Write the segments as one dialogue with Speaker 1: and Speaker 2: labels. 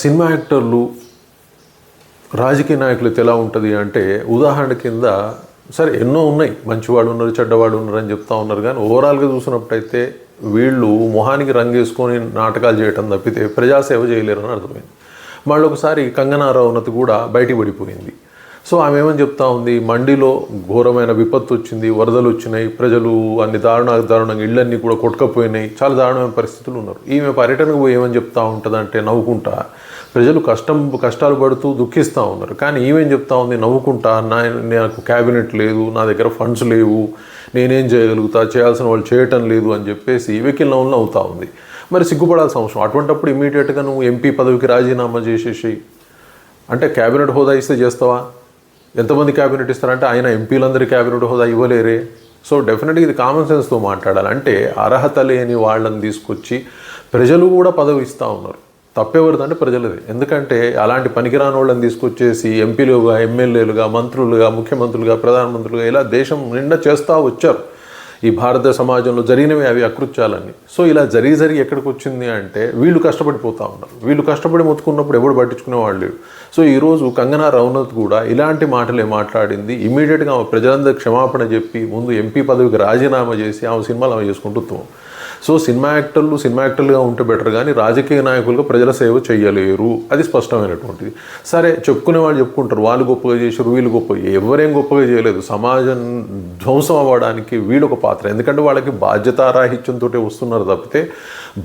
Speaker 1: Cinema యాక్టర్లు రాజకీయ నాయకులు ఎలా ఉంటుంది అంటే ఉదాహరణ కింద సరే ఎన్నో ఉన్నాయి. మంచివాడు ఉన్నారు చెడ్డవాడు ఉన్నారు అని చెప్తా ఉన్నారు. కానీ ఓవరాల్గా చూసినప్పుడైతే వీళ్ళు మొహానికి రంగేసుకొని నాటకాలు చేయటం తప్పితే ప్రజాసేవ చేయలేరు అని అర్థమైంది. మళ్ళీ ఒకసారి కంగనా రనౌత్ కూడా బయటికి పడిపోయింది. సో ఆమె ఏమని చెప్తా ఉంది? మండిలో ఘోరమైన విపత్తు వచ్చింది వరదలు వచ్చినాయి ప్రజలు అన్ని దారుణ దారుణంగా ఇళ్ళన్నీ కూడా కొట్టుకపోయినాయి చాలా దారుణమైన పరిస్థితులు ఉన్నారు. ఈమె పర్యటనకు పోయి ఏమని చెప్తా ఉంటుందంటే నవ్వుకుంటా. ప్రజలు కష్టం కష్టాలు పడుతూ దుఃఖిస్తూ ఉన్నారు. కానీ ఈమెం చెప్తా ఉంది? నవ్వుకుంటా నా నాకు క్యాబినెట్ లేదు నా దగ్గర ఫండ్స్ లేవు నేనేం చేయగలుగుతా? చేయాల్సిన వాళ్ళు చేయటం లేదు అని చెప్పేసి వెకిల్ నవ్వులు నవ్వుతా ఉంది. మరి సిగ్గుపడాల్సిన అవసరం. అటువంటప్పుడు ఇమీడియట్గా నువ్వు ఎంపీ పదవికి రాజీనామా చేసేసి అంటే క్యాబినెట్ హోదా ఇస్తే చేస్తావా? ఎంతమంది క్యాబినెట్ ఇస్తారంటే ఆయన ఎంపీలందరి క్యాబినెట్ హోదా ఇవ్వలేరే. సో డెఫినెట్గా ఇది కామన్ సెన్స్తో మాట్లాడాలి. అంటే అర్హత లేని వాళ్ళని తీసుకొచ్చి ప్రజలు కూడా పదవి ఇస్తూ ఉన్నారు. తప్పెవరిదంటే ప్రజలది. ఎందుకంటే అలాంటి పనికిరాని వాళ్ళని తీసుకొచ్చేసి ఎంపీలుగా ఎమ్మెల్యేలుగా మంత్రులుగా ముఖ్యమంత్రులుగా ప్రధానమంత్రులుగా ఇలా దేశం నిండా చేస్తూ వచ్చారు. ఈ భారత సమాజంలో జరిగినవి అవి అకృత్యాలన్నీ. సో ఇలా జరిగి జరిగి ఎక్కడికి వచ్చింది అంటే వీళ్ళు కష్టపడిపోతూ ఉన్నారు. వీళ్ళు కష్టపడి మొత్తుకున్నప్పుడు ఎవడు పట్టించుకునే వాళ్ళు సో ఈరోజు కంగనా రౌనత్ కూడా ఇలాంటి మాటలే మాట్లాడింది. ఇమీడియట్గా ఆమె ప్రజలందరూ క్షమాపణ చెప్పి ముందు ఎంపీ పదవికి రాజీనామా చేసి ఆమె సినిమాలు ఆమె చేసుకుంటూ సో సినిమా యాక్టర్లు సినిమా యాక్టర్లుగా ఉంటే బెటర్ కానీ రాజకీయ నాయకులుగా ప్రజల సేవ చేయలేరు. అది స్పష్టమైనటువంటిది. సరే చెప్పుకునే వాళ్ళు చెప్పుకుంటారు. వాళ్ళు గొప్పగా చేశారు వీళ్ళు గొప్పగా ఎవరేం గొప్పగా చేయలేదు. సమాజం ధ్వంసం అవ్వడానికి వీళ్ళు ఒక పాత్ర. ఎందుకంటే వాళ్ళకి బాధ్యతారాహిత్యంతో వస్తున్నారు తప్పితే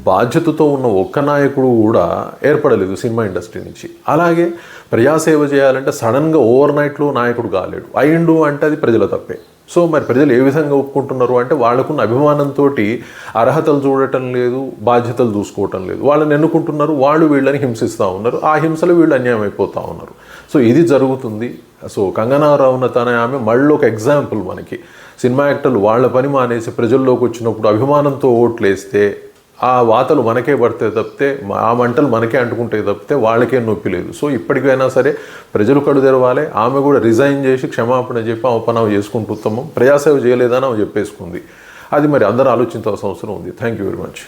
Speaker 1: బాధ్యతతో ఉన్న ఒక్క నాయకుడు కూడా ఏర్పడలేదు సినిమా ఇండస్ట్రీ నుంచి. అలాగే ప్రజాసేవ చేయాలంటే సడన్గా ఓవర్ నైట్లో నాయకుడు కాలేడు. అయిండు అంటే అది ప్రజల తప్పే. సో మరి ప్రజలు ఏ విధంగా ఒప్పుకుంటున్నారు అంటే వాళ్ళకున్న అభిమానంతో అర్హతలు చూడటం లేదు బాధ్యతలు చూసుకోవటం లేదు. వాళ్ళని ఎన్నుకుంటున్నారు? వాళ్ళు వీళ్ళని హింసిస్తూ ఉన్నారు. ఆ హింసలు వీళ్ళు అన్యాయం అయిపోతూ ఉన్నారు. సో ఇది జరుగుతుంది. సో కంగనా రనౌత్ అనే ఆమె మళ్ళీ ఒక ఎగ్జాంపుల్ మనకి. సినిమా యాక్టర్లు వాళ్ళ పని మానేసి ప్రజల్లోకి వచ్చినప్పుడు అభిమానంతో ఓట్లేస్తే ఆ వాతలు మనకే పడితే తప్పితే ఆ మంటలు మనకే అంటుకుంటాయి తప్పితే వాళ్ళకే నొప్పి లేదు. సో ఇప్పటికైనా సరే ప్రజలు కడు తెరవాలి. ఆమె కూడా రిజైన్ చేసి క్షమాపణ చెప్పి ఆమె పని ఆమె చేసుకుంటూ ఉత్తమం. ప్రజాసేవ చేయలేదని ఆమె చెప్పేసుకుంది. అది మరి అందరూ ఆలోచించాల్సిన అవసరం ఉంది. Thank you very much